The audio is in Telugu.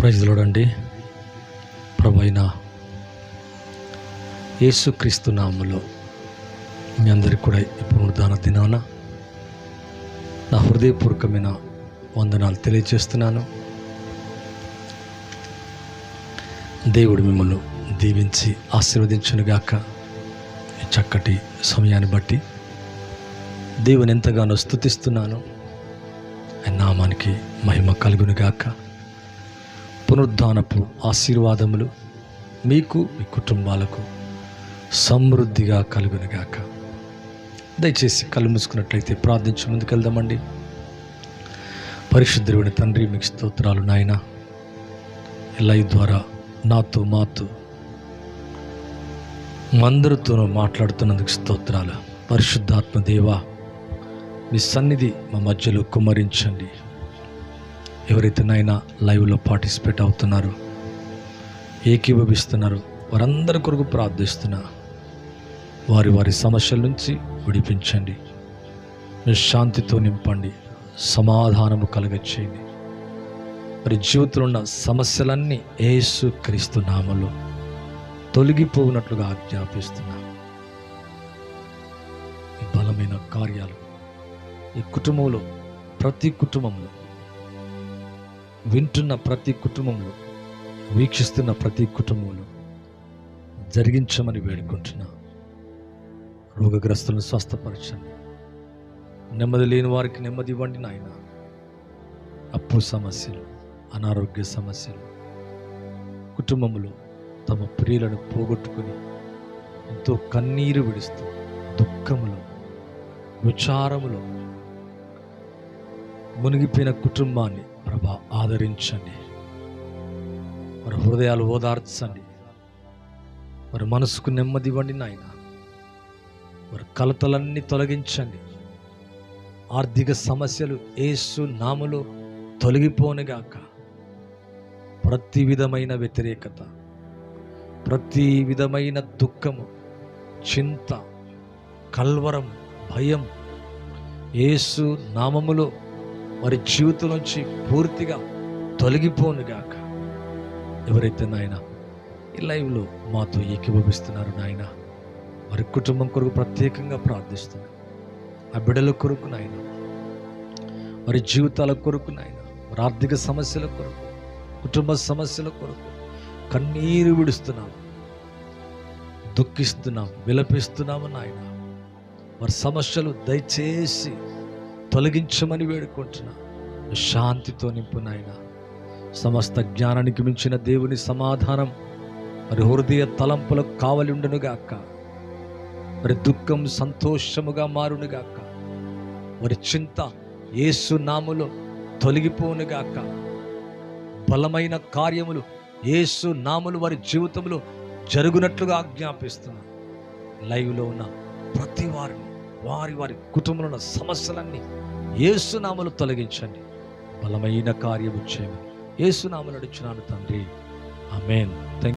ప్రజలోడండి చూడండి అయిన యేసుక్రీస్తు నామలో మీ అందరికి కూడా ఇప్పుడు దాన దినాన నా హృదయపూర్వకమైన వందనాలు తెలియజేస్తున్నాను. దేవుడు మిమ్మల్ని దీవించి ఆశీర్వదించునుగాక ఈ చక్కటి సమయాన్ని బట్టి దేవుని ఎంతగానో స్థుతిస్తున్నాను ఆయన నామానికి మహిమ కలుగునుగాక. పునరుద్ధానపు ఆశీర్వాదములు మీకు మీ కుటుంబాలకు సమృద్ధిగా కలుగునుగాక. దయచేసి కళ్ళు మూసుకున్నట్లయితే ప్రార్థించి ముందుకెళ్దామండి పరిశుద్ధుడిని తండ్రి మీకు స్తోత్రాలు నాయన. లైవ్ ద్వారా నాతో మాతో మందరితోనూ మాట్లాడుతున్నందుకు స్తోత్రాలు. పరిశుద్ధాత్మ దేవా మీ సన్నిధి మా మధ్యలో కుమ్మరించండి. ఎవరైతేనైనా లైవ్లో పార్టిసిపేట్ అవుతున్నారో ఏకీభవిస్తున్నారో వారందరి కొరకు ప్రార్థిస్తున్నా. వారి వారి సమస్యల నుంచి విడిపించండి. మీ శాంతితో నింపండి. సమాధానము కలగచ్చేయండి మరి జీవితంలో ఉన్న సమస్యలన్నీ ఏసు క్రీస్తు నామలో తొలగిపోయినట్లుగా ఆజ్ఞాపిస్తున్నా. ఈ బలమైన కార్యాలు ఈ కుటుంబంలో ప్రతి కుటుంబంలో వింటున్న ప్రతి కుటుంబంలో వీక్షిస్తున్న ప్రతి కుటుంబంలో జరిగించమని వేడుకుంటున్నా. రోగగ్రస్తులను స్వస్థపరచండి. నెమ్మది లేని వారికి నెమ్మది ఇవ్వండి నాయన. అప్పు సమస్యలు అనారోగ్య సమస్యలు కుటుంబంలో తమ ప్రియులను పోగొట్టుకుని ఎంతో కన్నీరు విడుస్తూ దుఃఖములో విచారములో మునిగిపోయిన కుటుంబాన్ని ప్రభా ఆదరించండి. వారి హృదయాలు ఓదార్చండి. వారి మనసుకు నెమ్మది ఇవ్వండి నాయన. వారి కలతలన్నీ తొలగించండి. ఆర్థిక సమస్యలు ఏసు నాములో తొలగిపోనుగాక. ప్రతి విధమైన వ్యతిరేకత ప్రతి విధమైన దుఃఖము చింత కల్వరం భయం ఏసు నామములో వారి జీవితం నుంచి పూర్తిగా తొలగిపోనుగాక ఎవరైతే నాయన ఈ లైవ్లో మాతో ఏకీభవిస్తున్నారు నాయన వారి కుటుంబం కొరకు ప్రత్యేకంగా ప్రార్థిస్తున్నారు ఆ బిడ్డల కొరకు నాయన వారి జీవితాల కొరకు నాయన వారి ఆర్థిక సమస్యల కొరకు కుటుంబ సమస్యల కొరకు కన్నీరు విడుస్తున్నాం. దుఃఖిస్తున్నాం విలపిస్తున్నాము నాయన. వారి సమస్యలు దయచేసి తొలగించమని వేడుకుంటున్నా. శాంతితో నింపు నాయన. సమస్త జ్ఞానానికి మించిన దేవుని సమాధానం మరి హృదయ తలంపులకు కావలి ఉండునుగాక మరి దుఃఖం సంతోషముగా మారునుగాక వారి చింత ఏసు నాములో తొలగిపోనుగాక బలమైన కార్యములు ఏసు నాములు వారి జీవితంలో జరుగునట్లుగా ఆజ్ఞాపిస్తున్నా. లైవ్లో ఉన్న ప్రతి వారిని వారి వారి కుటుంబంలో సమస్యలన్నీ ఏసునామలు తొలగించండి. బలమైన కార్యము చేయమని ఏసునామలు అడుచున్నాను తండ్రి. ఆమెన్. థ్యాంక్